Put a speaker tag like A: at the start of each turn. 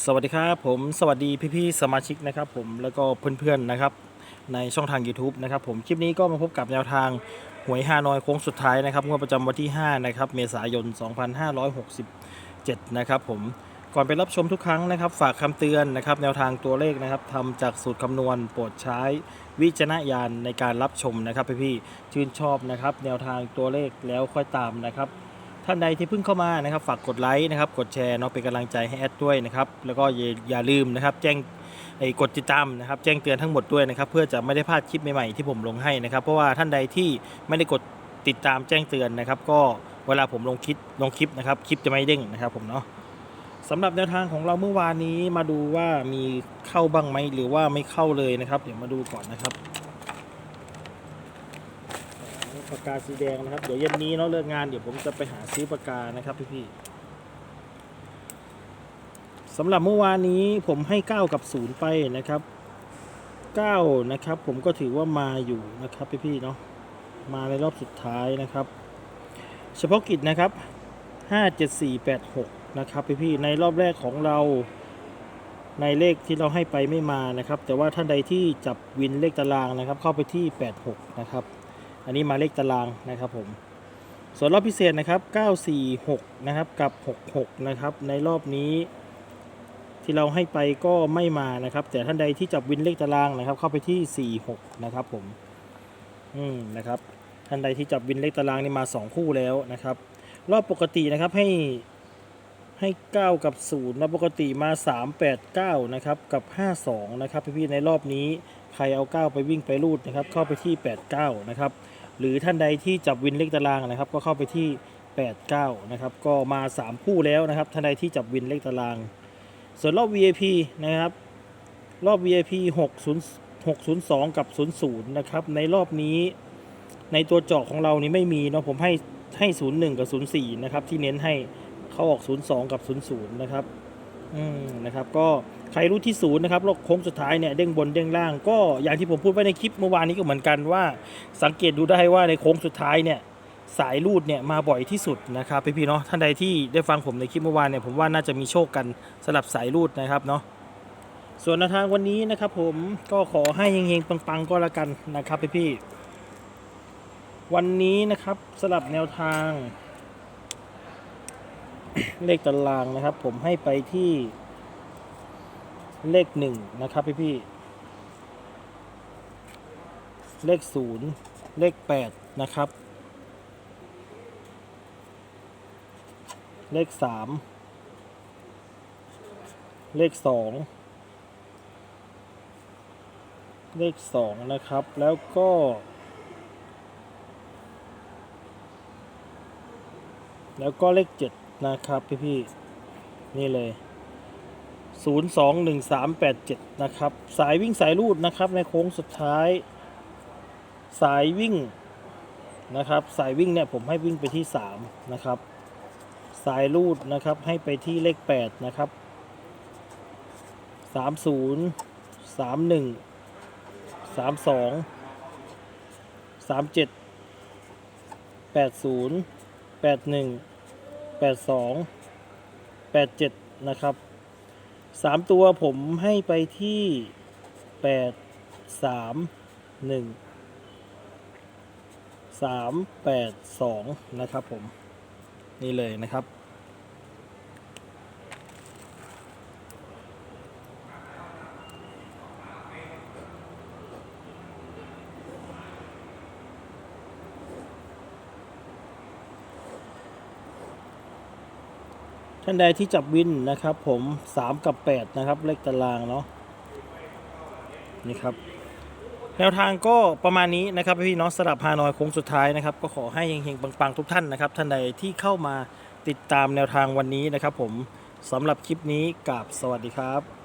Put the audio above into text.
A: สวัสดีครับผมสวัสดีพี่ๆสมาชิกนะครับผมแล้วก็เพื่อนๆนะครับในช่องทาง YouTube นะครับผมคลิปนี้ก็มาพบกับแนวทางหวยฮานอยโค้งสุดท้ายนะครับงวดประจำวันที่5นะครับเมษายน 2567 นะครับผมก่อนไปรับชมทุกครั้งนะครับ ฝากคำเตือนนะครับแนวทางตัวเลขนะครับทำจากสูตรคำนวณโปรดใช้วิจารณญาณในการรับชมนะครับพี่ๆชื่นชอบนะครับแนวทางตัวเลขแล้วค่อยตามนะครับ ท่านใดที่เพิ่งเข้ามานะครับฝากกดไลค์นะครับกดแชร์เนาะเป็นกำลังใจให้แอดด้วยนะครับแล้วก็อย่าอย่าลืมนะครับแจ้งไอ้กดติดตามนะครับแจ้งเตือนทั้งหมดด้วยนะครับเพื่อจะไม่ได้พลาดคลิปใหม่ๆที่ผมลงให้นะครับเพราะว่าท่านใดที่ไม่ได้กดติดตามแจ้งเตือนนะครับ ก็เวลาผมลงคลิปลงคลิปนะครับคลิปจะไม่เด้งนะครับผมเนาะสำหรับแนวทางของเราเมื่อวานนี้มาดูว่ามีเข้าบ้างไหมหรือว่าไม่เข้าเลยนะครับ เดี๋ยวมาดูก่อนนะครับ ปากกาสีแดงนะครับ เดี๋ยวเย็นนี้เนาะเลิกงานเดี๋ยวผมจะไปหาซื้อปากกานะครับพี่ๆสำหรับเมื่อวานนี้ผมให้ 9 กับ 0 ไปนะครับ 9 นะครับ ผมก็ถือว่ามาอยู่นะครับพี่ๆเนาะมาในรอบสุดท้ายนะครับ เฉพาะกิจนะครับ 5 7 4 8 6 นะครับพี่ๆในรอบแรกของเราในเลขที่เราให้ไปไม่มานะครับ แต่ว่าท่านใดที่จับวินเลขตารางนะครับ เข้าไปที่ 86 นะครับ อันนี้มาเลขตารางนะครับผม ส่วนรอบพิเศษนะครับ 946 นะครับกับ 66 นะครับ ในรอบนี้ที่เราให้ไปก็ไม่มานะครับ แต่ท่านใดที่จับวินเลขตารางนะครับ เข้าไปที่ 46 นะครับผม อืมนะครับ ท่านใดที่จับวินเลขตารางนี่มา 2 คู่แล้วนะครับ รอบปกตินะครับให้ให้ 9 กับ0รอบปกติมา 389 นะครับ กับ 52 นะครับพี่ๆในรอบนี้ ใครเอา 9 ไปวิ่งไปรูดนะครับ เข้าไปที่ 89 นะครับ หรือท่านใดที่จับวินเลขตารางนะครับ ก็เข้าไปที่ 89 นะครับ ก็มา 3 คู่แล้วนะครับ ท่านใดที่จับวินเลขตาราง ส่วนรอบ VIP นะครับ รอบ VIP 60 602 กับ 00 นะครับ ในรอบนี้ในตัวเจาะของเรานี่ไม่มีเนาะผมให้ให้ 01 กับ 04 นะครับ ที่เน้นให้เขาออก 02 กับ 00 นะครับ นะครับก็ใครรู้ที่ศูนย์นะครับแล้วโค้งสุดท้ายเนี่ยเด้งบนเด้งล่าง ก็อย่างที่ผมพูดไว้ในคลิปเมื่อวานนี้ก็เหมือนกันว่า สังเกตดูได้ว่าในโค้งสุดท้ายเนี่ยสายรูดเนี่ยมาบ่อยที่สุดนะครับพี่ๆเนาะท่านใดที่ได้ฟังผมในคลิปเมื่อวานเนี่ยผมว่าน่าจะมีโชคกันสลับสายรูดนะครับเนาะส่วนแนวทางวันนี้นะครับผมก็ขอให้เฮงๆปังๆก็แล้วกันนะครับพี่ๆวันนี้นะครับสลับแนวทาง เลขตารางนะครับ ผมให้ไปที่เลขหนึ่งนะครับพี่พี่เลขศูนย์เลขแปดนะครับ เลขสามเลขสองเลขสองนะครับ แล้วก็แล้วก็เลขเจ็ด นะครับพี่พี่นี่เลย 021387 นะครับ สายวิ่งสายรูดนะครับในโค้งสุดท้าย สายวิ่งนะครับ สายวิ่งเนี่ยผมให้วิ่งไปที่ 3 นะครับ สายรูดนะครับให้ไปที่เลข 8 นะครับ 30 31 32 37 80 81 แปดสองแปดเจ็ดนะครับสามตัวผมให้ไปที่แปดสามหนึ่งสามแปดสองนะครับผม นี่เลยนะครับ ท่านใดที่จับวินนะครับ ผม 3 กับ 8 นะครับ เลขตารางเนาะนี่ครับแนวทางก็ประมาณนี้นะครับพี่น้องสลับฮานอยโค้งสุดท้ายนะครับ ก็ขอให้เฮงๆปังๆทุกท่านนะครับ ท่านใดที่เข้ามาติดตามแนวทางวันนี้นะครับ ผมสำหรับคลิปนี้กับสวัสดีครับ